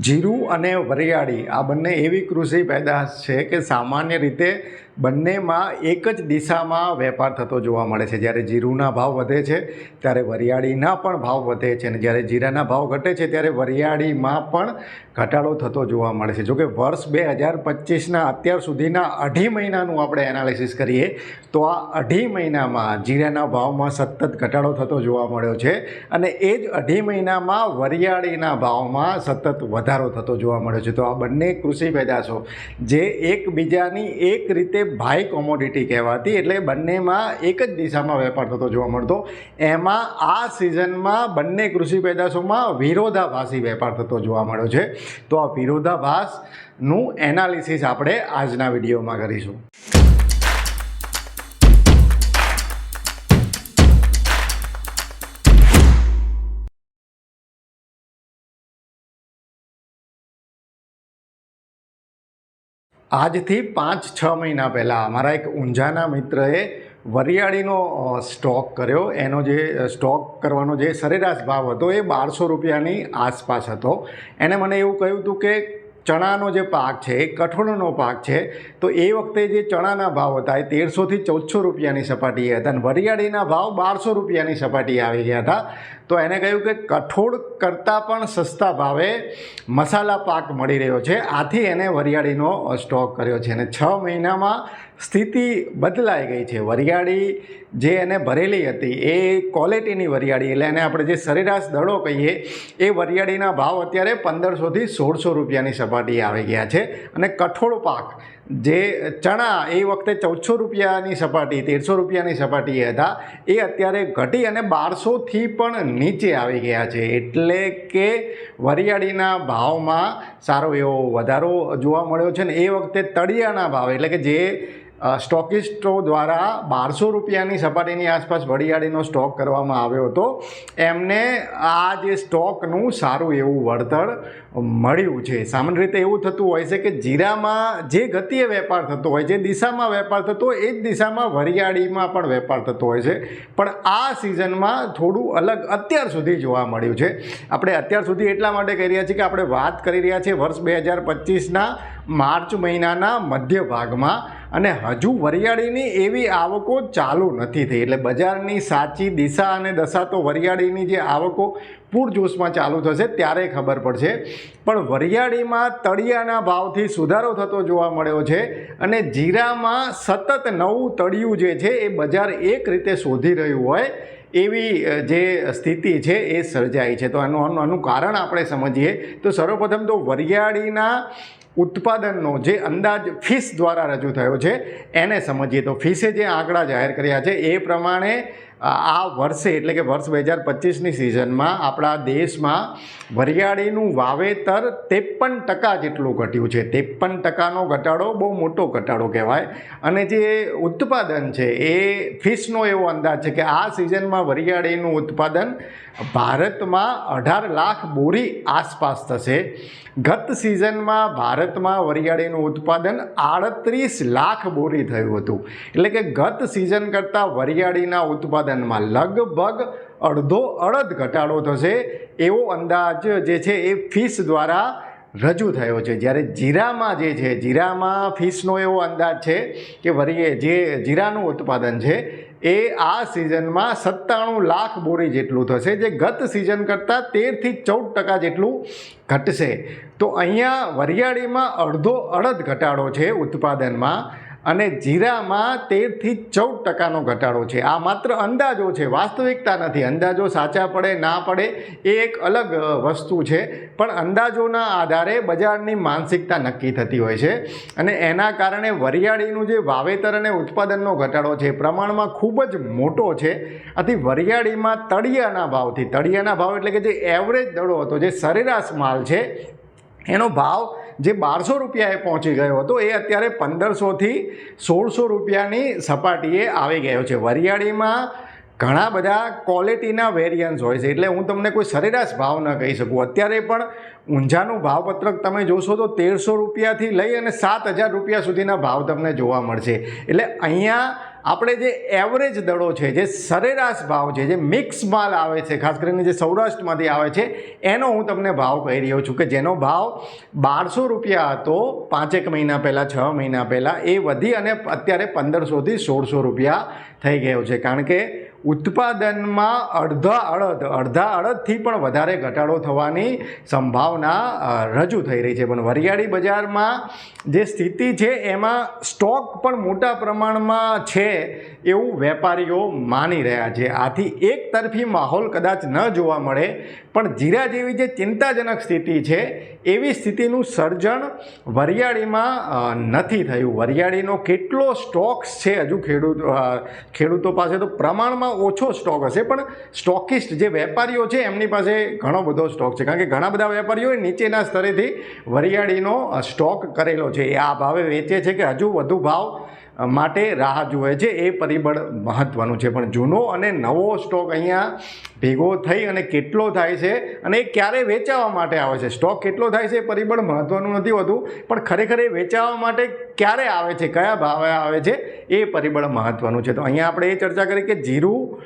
જીરું અને વરિયાળી, આ બંને એવી કૃષિ પેદાશ છે કે સામાન્ય રીતે બંનેમાં એક જ દિશામાં વેપાર થતો જોવા મળે છે. જ્યારે જીરુના ભાવ વધે છે, ત્યારે વરિયાળીના પણ ભાવ વધે છે અને જ્યારે જીરાના ભાવ ઘટે છે, ત્યારે વરિયાળીમાં પણ ઘટાડો થતો જોવા મળે છે. જોકે વર્ષ બે હજાર પચીસના અત્યાર સુધીના અઢી મહિનાનું આપણે એનાલિસિસ કરીએ, તો આ અઢી મહિનામાં જીરાના ભાવમાં સતત ઘટાડો થતો જોવા મળ્યો છે અને એ જ અઢી મહિનામાં વરિયાળીના ભાવમાં સતત વધારો થતો જોવા મળ્યો છે. તો આ બંને કૃષિ પેદાશો જે એકબીજાની એક રીતે ભાઈ કોમોડિટી કહેવાતી એટલે બંનેમાં એક જ દિશામાં વેપાર થતો જોવા મળતો. એમાં આ સિઝનમાં બંને કૃષિ પેદાશોમાં વિરોધાભાસી વેપાર થતો જોવા મળ્યો છે. તો આ વિરોધાભાસનું એનાલિસિસ આપણે આજના વિડીયોમાં કરીશું. આજથી પાંચ છ મહિના પહેલાં મારા એક ઊંઝાના મિત્રએ વરિયાળીનો સ્ટોક કર્યો. એનો જે સ્ટોક કરવાનો જે સરેરાશ ભાવ હતો એ બારસો રૂપિયાની આસપાસ હતો. એણે મને એવું કહ્યું હતું કે ચણાનો જે પાક છે, એ કઠોળનો પાક છે, તો એ વખતે જે ચણાના ભાવ હતા એ તેરસોથી ચૌદસો રૂપિયાની સપાટીએ હતા અને વરિયાળીના ભાવ બારસો રૂપિયાની સપાટીએ આવી ગયા હતા. તો એને કહ્યું કે કઠોળ કરતાં પણ સસ્તા ભાવે મસાલા પાક મળી રહ્યો છે. આથી એને વરિયાળીનો સ્ટોક કર્યો છે અને છ મહિનામાં સ્થિતિ બદલાઈ ગઈ છે. વરિયાળી જે એને ભરેલી હતી એ ક્વોલિટીની વરિયાળી, એટલે એને આપણે જે સરેરાશ દડો કહીએ, એ વરિયાળીના ભાવ અત્યારે પંદરસોથી સોળસો રૂપિયાની સપાટીએ આવી ગયા છે અને કઠોળ પાક જે ચણા એ વખતે ચૌદસો રૂપિયાની સપાટી, તેરસો રૂપિયાની સપાટીએ હતા, એ અત્યારે ઘટી અને બારસોથી પણ નીચે આવી ગયા છે. એટલે કે વરિયાળીના ભાવમાં સારો એવો વધારો જોવા મળ્યો છે ને એ વખતે તળિયાના ભાવ, એટલે કે જે સ્ટોકિસ્ટો દ્વારા બારસો રૂપિયાની સપાટીની આસપાસ વડિયાળીનો સ્ટોક કરવામાં આવ્યો હતો. એમને આ જે સ્ટોકનું સારું એવું વળતર મળ્યું છે. સામાન્ય રીતે એવું થતું હોય છે કે જીરામાં જે ગતિએ વેપાર થતો હોય, જે દિશામાં વેપાર થતો એ જ દિશામાં વરિયાળીમાં પણ વેપાર થતો હોય છે. પણ આ સિઝનમાં થોડું અલગ અત્યાર સુધી જોવા મળ્યું છે. આપણે અત્યાર સુધી એટલા માટે કહી રહ્યા છીએ કે આપણે વાત કરી રહ્યા છીએ વર્ષ બે હજાર પચીસના માર્ચ મહિનાના મધ્ય ભાગમાં અને હજુ વરિયાળીની એવી આવકો ચાલુ નથી થઈ. એટલે બજારની સાચી દિશા અને દશા તો વરિયાળીની જે આવકો પૂરજોશમાં ચાલુ થશે ત્યારે ખબર પડશે. પણ વરિયાળીમાં તળિયાના ભાવથી સુધારો થતો જોવા મળ્યો છે અને જીરામાં સતત નવું તળિયું જે છે એ બજાર એક રીતે શોધી રહ્યું હોય એવી જે સ્થિતિ છે એ સર્જાઈ છે. તો આનું આનું કારણ આપણે સમજીએ. તો સર્વપ્રથમ તો વરિયાળીના ઉત્પાદનનો જે અંદાજ ફીસ દ્વારા રજૂ થયો છે, એને સમજીએ તો ફીસે જે આંકડા જાહેર કર્યા છે, એ પ્રમાણે આ વર્ષે એટલે કે વર્ષ બે હજાર પચીસની સિઝનમાં આપણા દેશમાં વરિયાળીનું વાવેતર ત્રેપન ટકા જેટલું ઘટ્યું છે. ત્રેપન ટકાનો ઘટાડો બહુ મોટો ઘટાડો કહેવાય. અને જે ઉત્પાદન છે એ ફિશનો એવો અંદાજ છે કે આ સિઝનમાં વરિયાળીનું ઉત્પાદન ભારતમાં અઢાર લાખ બોરી આસપાસ થશે. ગત સિઝનમાં ભારતમાં વરિયાળીનું ઉત્પાદન આડત્રીસ લાખ બોરી થયું હતું. એટલે કે ગત સિઝન કરતાં વરિયાળીના ઉત્પાદનમાં લગભગ અડધો અડધ ઘટાડો થશે એવો અંદાજ જે છે એ ફીસ દ્વારા રજૂ થયો છે. જ્યારે જીરામાં જે છે, જીરામાં ફીસનો એવો અંદાજ છે કે વરીએ જે જીરાનું ઉત્પાદન છે એ આ સિઝનમાં સત્તાણું લાખ બોરી જેટલું થશે. જે ગત સિઝન કરતાં તેરથી ચૌદ ટકા જેટલું ઘટશે. તો અહીંયા વરિયાળીમાં અડધો અડધ ઘટાડો છે ઉત્પાદનમાં. અને જીરામાં તેરથી ચૌદ ટકાનો ઘટાડો છે. આ માત્ર અંદાજો છે. વાસ્તવિકતા નથી. અંદાજો સાચા પડે, ના પડે, એ એક અલગ વસ્તુ છે. પણ અંદાજોના આધારે બજારની માનસિકતા નક્કી થતી હોય છે. અને એના કારણે વરિયાળીનું જે વાવેતર અને ઉત્પાદનનો ઘટાડો છે પ્રમાણમાં ખૂબ જ મોટો છે. આથી વરિયાળીમાં તળિયાના ભાવથી, તળિયાના ભાવ એટલે કે જે એવરેજ દડો હતો, જે સરેરાશ માલ છે એનો ભાવ જે બારસો રૂપિયાએ પહોંચી ગયો હતો, એ અત્યારે પંદરસોથી સોળસો રૂપિયાની સપાટીએ આવી ગયો છે. વરિયાળીમાં ઘણા બધા ક્વોલિટીના વેરિયન્સ હોય છે, એટલે હું તમને કોઈ સરેરાશ ભાવ ન કહી શકું. અત્યારે પણ ઊંઝાનું ભાવપત્રક તમે જોશો તો તેરસો રૂપિયાથી લઈ અને સાત હજાર રૂપિયા સુધીના ભાવ તમને જોવા મળશે. એટલે અહીંયા આપણે જે એવરેજ દળો છે, જે સરેરાશ ભાવ છે, જે મિક્સ માલ આવે છે, ખાસ કરીને જે સૌરાષ્ટ્રમાંથી આવે છે, એનો હું તમને ભાવ કહી રહ્યો છું કે જેનો ભાવ બારસો રૂપિયા હતો પાંચેક મહિના પહેલાં, છ મહિના પહેલાં, એ વધી અને અત્યારે પંદરસોથી સોળસો રૂપિયા થઈ ગયો છે. કારણ કે ઉત્પાદનમાં અડધા અડધ, અડધા અડધથી પણ વધારે ઘટાડો થવાની સંભાવના રજૂ થઈ રહી છે. પણ વરિયાળી બજારમાં જે સ્થિતિ છે, એમાં સ્ટોક પણ મોટા પ્રમાણમાં છે એવું વેપારીઓ માની રહ્યા છે. આથી એક તરફી માહોલ કદાચ ન જોવા મળે, પણ જીરા જેવી જે ચિંતાજનક સ્થિતિ છે, એવી સ્થિતિનું સર્જન વરિયાળીમાં નથી થયું. વરિયાળીનો કેટલો સ્ટોક્સ છે હજુ ખેડૂત ખેડૂતો પાસે તો પ્રમાણમાં ઓછો સ્ટોક હશે. પણ સ્ટોકિસ્ટ જે વેપારીઓ છે, એમની પાસે ઘણો બધો સ્ટોક છે. કારણ કે ઘણા બધા વેપારીઓએ નીચેના સ્તરેથી વરિયાળીનો સ્ટોક કરેલો છે. એ આ ભાવે વેચે છે કે હજુ વધુ ભાવ માટે રાહ જુએ છે. એ પરિબળ મહત્ત્વનું છે. પણ જૂનો અને નવો સ્ટોક અહીંયા ભેગો થઈ અને કેટલો થાય છે અને એ ક્યારે વેચાવા માટે આવે છે? સ્ટોક કેટલો થાય છે એ પરિબળ મહત્ત્વનું નથી હોતું. પણ ખરેખર એ વેચાવા માટે ક્યારે આવે છે? કયા ભાવે આવે છે? એ પરિબળ મહત્ત્વનું છે. તો અહીંયા આપણે એ ચર્ચા કરી કે જીરું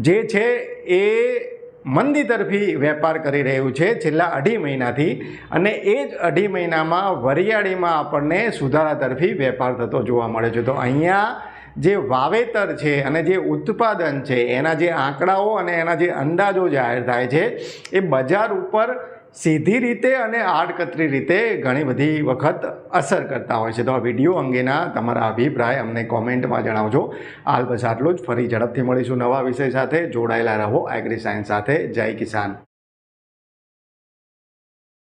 જે છે એ મંદી તરફી વેપાર કરી રહ્યું છે છેલ્લા અઢી મહિનાથી અને એ જ અઢી મહિનામાં વરિયાળીમાં આપણને સુધારા તરફી વેપાર થતો જોવા મળે છે. તો અહીંયા જે વાવેતર છે અને જે ઉત્પાદન છે, એના જે આંકડાઓ અને એના જે અંદાજો જાહેર થાય છે, એ બજાર ઉપર સીધી રીતે અને આડકતરી રીતે ઘણી બધી વખત અસર કરતા હોય છે. તો આ વીડિયો અંગેના તમારા અભિપ્રાય અમને કોમેન્ટમાં જણાવજો. હાલ બસ આટલું જ. ફરી ઝડપથી મળીશું નવા વિષય સાથે. જોડાયેલા રહો. એગ્રી સાયન્સ સાથે. જય કિસાન.